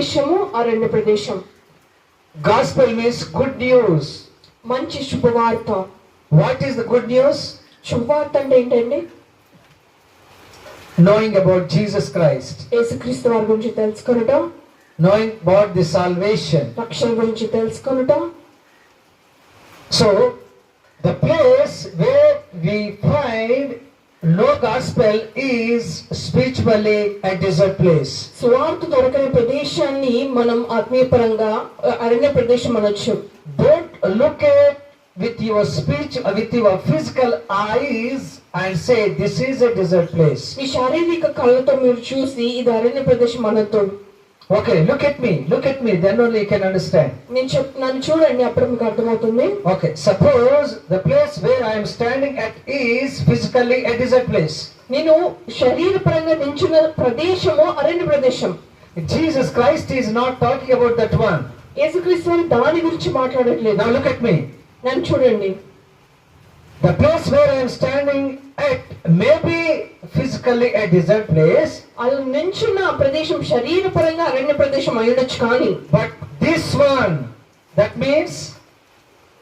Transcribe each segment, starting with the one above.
ప్రదేశము అరణ్య ప్రదేశం Gospel means good news. మంచి శుభవార్త What is the good news? శుభవార్త అంటే ఏంటండి Knowing about Jesus Christ, యేసుక్రీస్తు వారి గురించి తెలుసుకొనటం knowing about the salvation. రక్షణ గురించి తెలుసుకొనటం So, the place where we find no gospel is spiritually a desert place. సువార్త దొరకని ప్రదేశాన్ని మనం ఆత్మీయపరంగా అరణ్య ప్రదేశం అనొచ్చు Don't look at with your speech, uh, with your physical eyes, and say this is a desert place. మీ శారీరక కళ్ళతో మీరు చూసి ఇది అరణ్య ప్రదేశం అనొద్దు Okay, look at me, look at me, then only you can understand. నేను చెప్ నన్ను చూడండి అప్పుడు మీకు అర్థమవుతుంది Okay, suppose the place where I am standing at is physically a desert place. నేను శరీరపరంగా నించున్న ప్రదేశము అరణ్య ప్రదేశం Jesus Christ is not talking about that one. యేసుక్రీస్తు వారు దాని గురించి మాట్లాడట్లేదు Now look at me. నన్ను చూడండి The place where I am standing at physically a desert place, అలా నించున్న ప్రదేశం శరీరపరంగా అరణ్య ప్రదేశం అయ్యుండొచ్చు కానీ but this one, that means,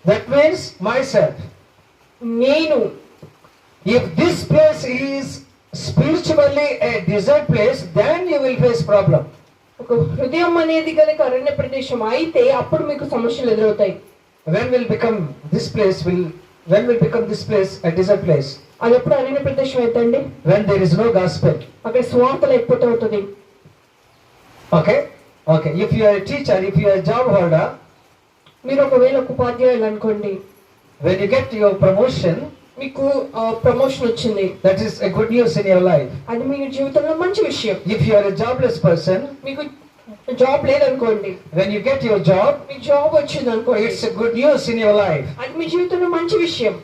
that means myself. నేను If this place is spiritually a desert place, then you will face problem. ఒక హృదయం అనేది కనుక అరణ్య ప్రదేశం అయితే అప్పుడు మీకు సమస్యలు ఎదురవుతాయి When will become this place will when will become this place a desert place? అది ఎప్పుడు అరణ్య ప్రదేశం అవుతండి When there is no gospel. అక్కడ స్వార్థ లేకపోతే అవుతుంది. If you are a teacher, if you are a job holder, మీరు ఒకవేళ ఒక ఉపాధ్యాయులు అనుకోండి when you get your promotion, మీకు ప్రమోషన్ వచ్చింది that is a good news in your life. అది మీ జీవితంలో మంచి విషయం If you are a jobless person, మీకు జాబ్ లేదనుకోండి when you get your job, మీకు జాబ్ వచ్చింది అనుకోండి it's a good news in your life. అది మీ జీవితంలో మంచి విషయం